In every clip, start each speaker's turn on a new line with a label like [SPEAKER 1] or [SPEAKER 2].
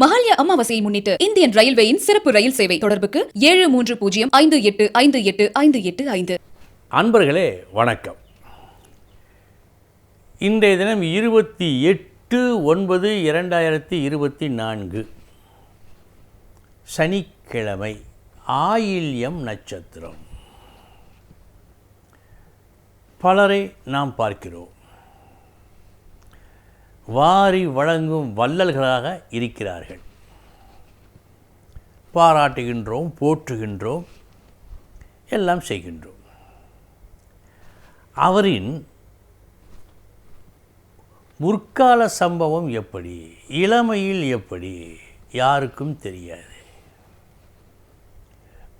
[SPEAKER 1] மகாலய அமாவாசையை முன்னிட்டு இந்தியன் ரயில்வேயின் சிறப்பு ரயில் சேவை தொடர்புக்கு ஏழு மூன்று பூஜ்ஜியம் ஐந்து எட்டு ஐந்து எட்டு ஐந்து எட்டு ஐந்து.
[SPEAKER 2] அன்பர்களே வணக்கம். இன்றைய தினம் இருபத்தி எட்டு ஒன்பது இரண்டாயிரத்தி இருபத்தி நான்கு. சனிக்கிழமை ஆயில்யம் நட்சத்திரம். பலரை நாம் பார்க்கிறோம். வாரி வழங்கும் வள்ளல்களாக இருக்கிறார்கள். பாராட்டுகின்றோம் போற்றுகின்றோம் எல்லாம் செய்கின்றோம். அவரின் முற்கால சம்பவம் எப்படி இளமையில் எப்படி யாருக்கும் தெரியாது.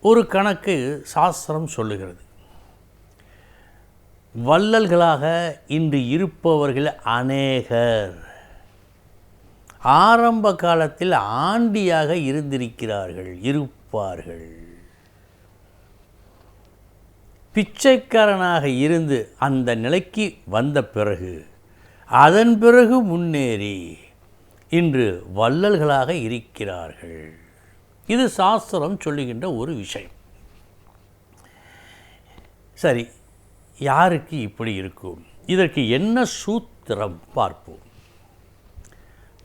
[SPEAKER 2] ஒரு கணக்கு சாஸ்திரம் சொல்லுகிறது. வள்ளல்களாக இன்று இருப்பவர்கள் அநேகர். ஆரம்ப காலத்தில் ஆண்டியாக இருந்திருக்கிறார்கள் இருப்பார்கள். பிச்சைக்காரனாக இருந்து அந்த நிலைக்கு வந்த பிறகு அதன் பிறகு முன்னேறி இன்று வள்ளல்களாக இருக்கிறார்கள். இது சாஸ்திரம் சொல்லுகின்ற ஒரு விஷயம். சரி யாருக்கு இப்படி இருக்கும்? இதற்கு என்ன சூத்திரம் பார்ப்போம்.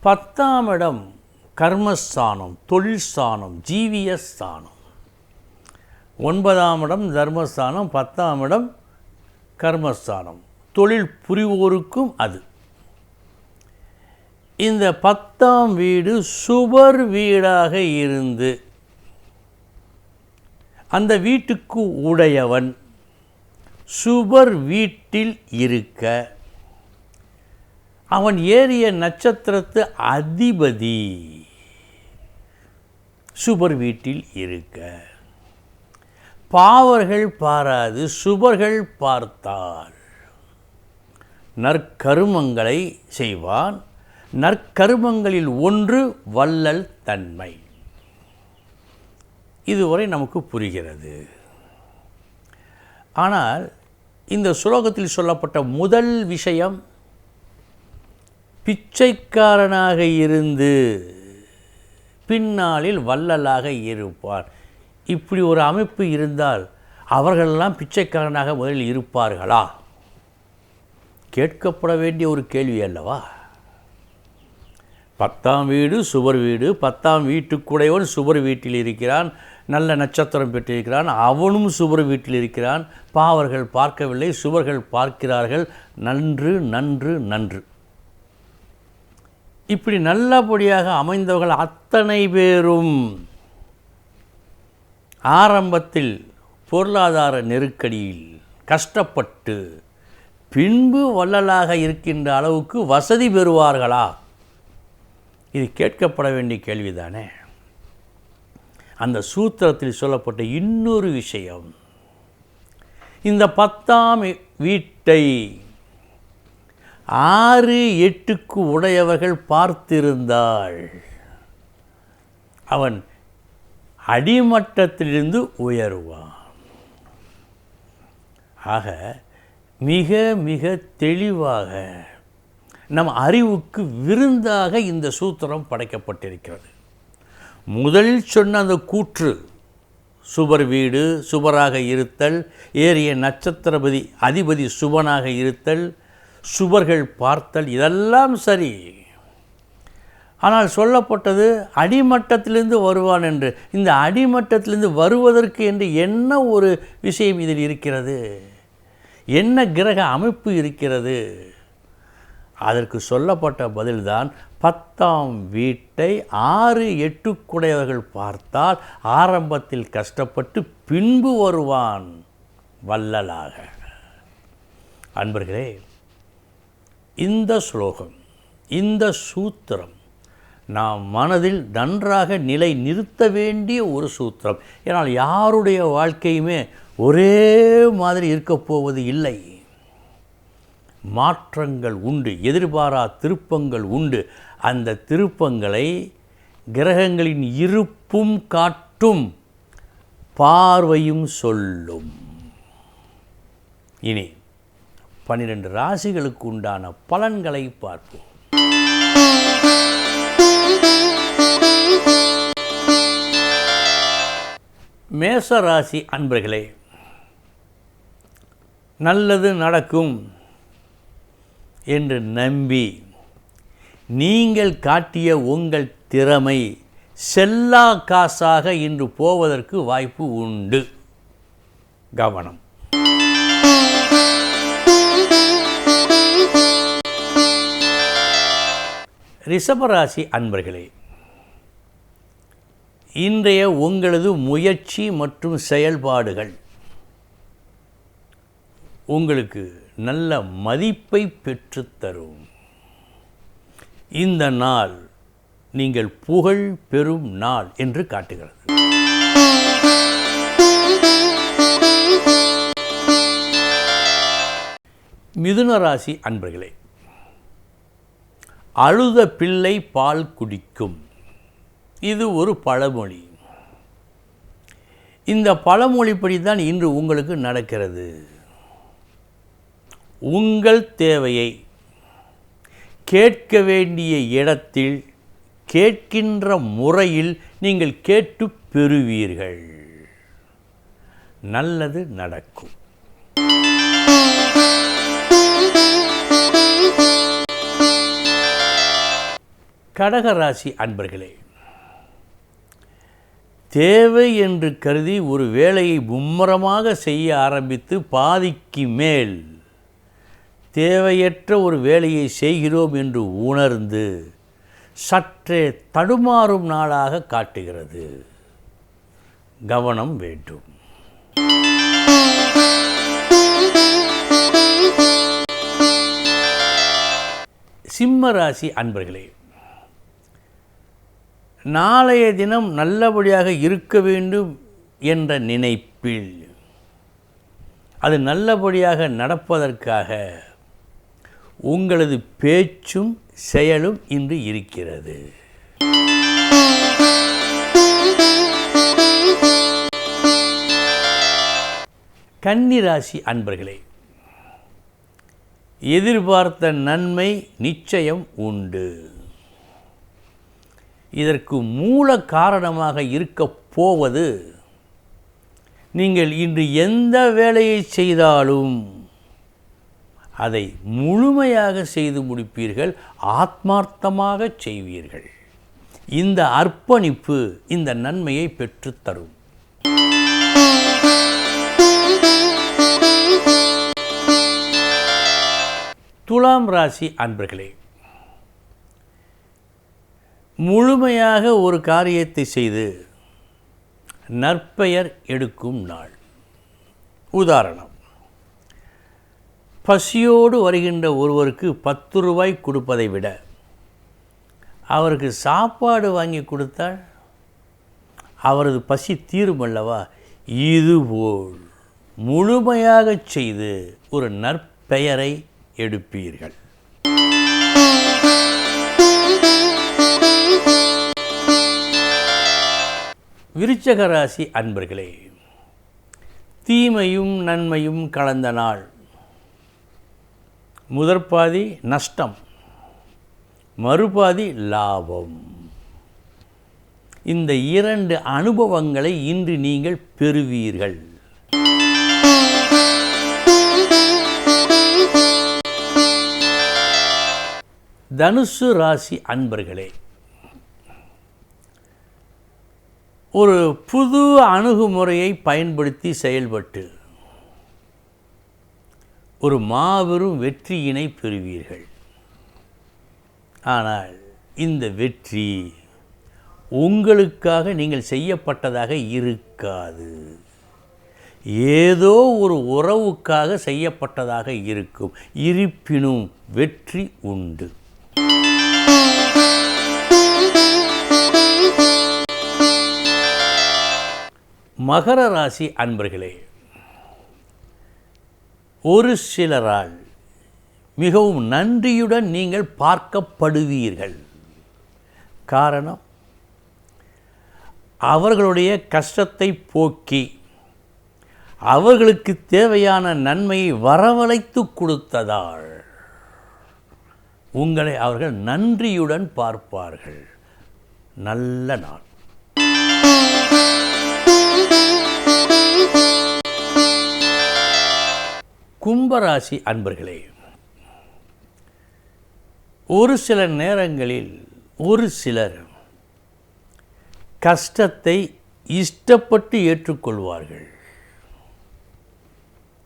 [SPEAKER 2] பத்தாம் இடம் கர்மஸ்தானம் தொழில் ஸ்தானம் ஜீவிய ஸ்தானம் ஒன்பதாம் இடம் தர்மஸ்தானம். பத்தாம் இடம் கர்மஸ்தானம். தொழில் புரிவோருக்கும் அது. இந்த பத்தாம் வீடு சுவர் வீடாக இருந்து அந்த வீட்டுக்கு உடையவன் சுவர் வீட்டில் இருக்க. அவன் ஏறிய நட்சத்திரத்து அதிபதி. சுபர் வீட்டில் இருக்க. பாவர்கள் பாராது சுபர்கள் பார்த்தால் நற்கருமங்களை செய்வான். நற்கருமங்களில் ஒன்று வள்ளல் தன்மை. இதுவரை நமக்கு புரிகிறது. ஆனால் இந்த சுலோகத்தில் சொல்லப்பட்ட முதல் விஷயம் பிச்சைக்காரனாக இருந்து பின்னாளில் வள்ளலாக இருப்பார். இப்படி ஒரு அமைப்பு இருந்தால் அவர்களெல்லாம் பிச்சைக்காரனாக முதலில் இருப்பார்களா? கேட்கப்பட வேண்டிய ஒரு கேள்வி அல்லவா? பத்தாம் வீடு சுவர் வீடு பத்தாம் வீட்டுக்குடையவன் சுவர் வீட்டில் இருக்கிறான். நல்ல நட்சத்திரம் பெற்றிருக்கிறான். அவனும் சுவர் வீட்டில் இருக்கிறான். பாவர்கள் பார்க்கவில்லை. சுவர்கள் பார்க்கிறார்கள். நன்று நன்று நன்று. இப்படி நல்லபடியாக அமைந்தவர்கள் அத்தனை பேரும் ஆரம்பத்தில் பொருளாதார நெருக்கடியில் கஷ்டப்பட்டு பின்பு வள்ளலாக இருக்கின்ற அளவுக்கு வசதி பெறுவார்களா? இது கேட்கப்பட வேண்டிய கேள்விதானே. அந்த சூத்திரத்தில் சொல்லப்பட்ட இன்னொரு விஷயம். இந்த பத்தாம் வீட்டை ஆறு எட்டுக்கு உடையவர்கள் பார்த்திருந்தாள். அவன் அடிமட்டத்திலிருந்து உயருவான். ஆக மிக மிக தெளிவாக நம் அறிவுக்கு விருந்தாக இந்த சூத்திரம் படைக்கப்பட்டிருக்கிறது. முதலில் சொன்ன அந்த கூற்று சுபர் வீடு சுபராக இருத்தல் ஏறிய நட்சத்திரபதி அதிபதி சுபனாக இருத்தல் சுபர்கள் பார்த்தல் இதெல்லாம் சரி. ஆனால் சொல்லப்பட்டது அடிமட்டத்திலிருந்து வருவான் என்று. இந்த அடிமட்டத்திலிருந்து வருவதற்கு என்று என்ன ஒரு விஷயம் இதில் இருக்கிறது? என்ன கிரக அமைப்பு இருக்கிறது? அதற்கு சொல்லப்பட்ட பதில்தான் பத்தாம் வீட்டை ஆறு எட்டுக்குடையவர்கள் பார்த்தால் ஆரம்பத்தில் கஷ்டப்பட்டு பின்பு வருவான் வள்ளலாக. அன்பர்களே இந்த ஸ்லோகம் இந்த சூத்திரம் நாம் மனதில் நன்றாக நிலை நிறுத்த வேண்டிய ஒரு சூத்திரம். ஏன்னால் யாருடைய வாழ்க்கையுமே ஒரே மாதிரி இருக்கப் போவது இல்லை. மாற்றங்கள் உண்டு எதிர்பாரா திருப்பங்கள் உண்டு. அந்த திருப்பங்களை கிரகங்களின் இருப்பும் காட்டும் பார்வையும் சொல்லும். இனி பன்னிரெண்டு ராசிகளுக்கு உண்டான பலன்களை பார்ப்போம். மேச ராசி அன்பர்களே நல்லது நடக்கும். என்று நம்பி நீங்கள் காட்டிய உங்கள் திறமை செல்லா காசாக இன்று போவதற்கு வாய்ப்பு உண்டு. கவனம். ரிஷபராசி அன்பர்களே இன்றைய உங்களது முயற்சி மற்றும் செயல்பாடுகள் உங்களுக்கு நல்ல மதிப்பை பெற்றுத்தரும் இந்த நாள் நீங்கள் புகழ் பெறும் நாள் என்று காட்டுகிறது. மிதுன ராசி அன்பர்களே அழுத பிள்ளை பால் குடிக்கும். இது ஒரு பழமொழி. இந்த பழமொழிப்படி தான் இன்று உங்களுக்கு நடக்கிறது. உங்கள் தேவையை கேட்க வேண்டிய இடத்தில் கேட்கின்ற முறையில் நீங்கள் கேட்டு பெறுவீர்கள். நல்லது நடக்கும். கடகராசி அன்பர்களே தேவை என்று கருதி ஒரு வேலையை மும்முரமாக செய்ய ஆரம்பித்து பாதிக்கு மேல் தேவையற்ற ஒரு வேலையை செய்கிறோம் என்று உணர்ந்து சற்றே தடுமாறும் நாளாக காட்டுகிறது. கவனம் வேண்டும். சிம்ம ராசி அன்பர்களே நாளைய தினம் நல்லபடியாக இருக்க வேண்டும் என்ற நினைப்பில் அது நல்லபடியாக நடப்பதற்காக உங்களது பேச்சும் செயலும் இன்று இருக்கிறது. கன்னிராசி அன்பர்களே எதிர்பார்த்த நன்மை நிச்சயம் உண்டு. இதற்கு மூல காரணமாக இருக்கப் போவது நீங்கள் இன்று எந்த வேலையை செய்தாலும் அதை முழுமையாக செய்து முடிப்பீர்கள் ஆத்மார்த்தமாக செய்வீர்கள். இந்த அர்ப்பணிப்பு இந்த நன்மையை பெற்றுத்தரும் துலாம் ராசி அன்பர்களே முழுமையாக ஒரு காரியத்தை செய்து நற்பெயர் எடுக்கும் நாள். உதாரணம் பசியோடு வருகின்ற ஒருவருக்கு பத்து ரூபாய் கொடுப்பதை விட அவருக்கு சாப்பாடு வாங்கி கொடுத்தால் அவரது பசி தீரும் அல்லவா இதுபோல் முழுமையாகச் செய்து ஒரு நற்பெயரை எடுப்பீர்கள். விருச்சகராசி அன்பர்களே தீமையும் நன்மையும் கலந்த நாள். முதற்பாதி நஷ்டம் மறுபாதி லாபம். இந்த இரண்டு அனுபவங்களை இன்று நீங்கள் பெறுவீர்கள். தனுசு ராசி அன்பர்களே ஒரு புது அணுகுமுறையை பயன்படுத்தி செயல்பட்டு ஒரு மாபெரும் வெற்றியினை பெறுவீர்கள். ஆனால் இந்த வெற்றி உங்களுக்காக நீங்கள் செய்யப்பட்டதாக இருக்காது. ஏதோ ஒரு உறவுக்காக செய்யப்பட்டதாக இருக்கும். இருப்பினும் வெற்றி உண்டு. மகர ராசி அன்பர்களே ஒரு சிலரால் மிகவும் நன்றியுடன் நீங்கள் பார்க்கப்படுவீர்கள். காரணம் அவர்களுடைய கஷ்டத்தை போக்கி அவர்களுக்கு தேவையான நன்மையை வரவழைத்து கொடுத்ததால் உங்களை அவர்கள் நன்றியுடன் பார்ப்பார்கள். நல்ல நாள். கும்பராசி அன்பர்களே ஒரு சில நேரங்களில் ஒரு சிலர் கஷ்டத்தை இஷ்டப்பட்டு ஏற்றுக்கொள்வார்கள்.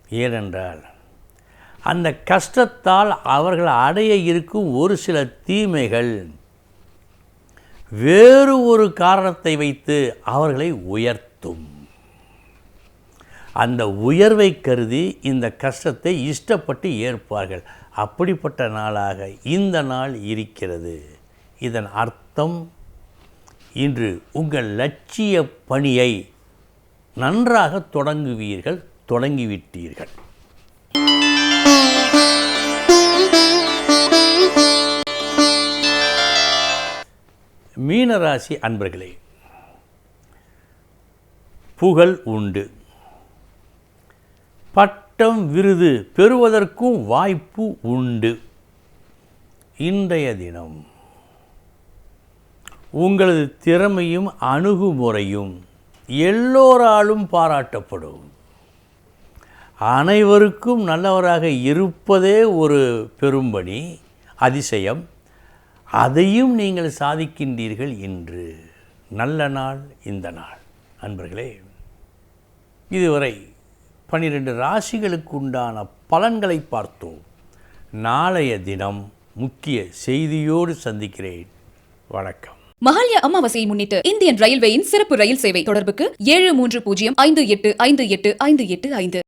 [SPEAKER 2] ஏனென்றால் அந்த கஷ்டத்தால் அவர்கள் அடைய இருக்கும் ஒரு சில தீமைகள் வேறு ஒரு காரணத்தை வைத்து அவர்களை உயர்த்தும். அந்த உயர்வை கருதி இந்த கஷ்டத்தை இஷ்டப்பட்டு ஏற்பார்கள் அப்படிப்பட்ட நாளாக இந்த நாள் இருக்கிறது. இதன் அர்த்தம் இன்று உங்கள் லட்சிய பணியை நன்றாக தொடங்குவீர்கள் தொடங்கிவிட்டீர்கள். மீனராசி அன்பர்களே புகழ் உண்டு. பட்டம் விருது பெறுவதற்கும் வாய்ப்பு உண்டு. இன்றைய தினம் உங்களது திறமையும் அணுகுமுறையும் எல்லோராலும் பாராட்டப்படும். அனைவருக்கும் நல்லவராக இருப்பதே ஒரு பெரும்பணி அதிசயம். அதையும் நீங்கள் சாதிக்கின்றீர்கள் இன்று. நல்ல நாள் இந்த நாள். அன்பர்களே இதுவரை பன்னிரண்டு ராசிகளுக்கு உண்டான பலன்களை பார்த்தோம். நாளைய தினம் முக்கிய செய்தியோடு சந்திக்கிறேன். வணக்கம்.
[SPEAKER 1] மகாலய அமாவாசையை முன்னிட்டு இந்தியன் ரயில்வேயின் சிறப்பு ரயில் சேவை தொடர்புக்கு ஏழு மூன்று பூஜ்ஜியம் ஐந்து எட்டு ஐந்து எட்டு ஐந்து எட்டு ஐந்து.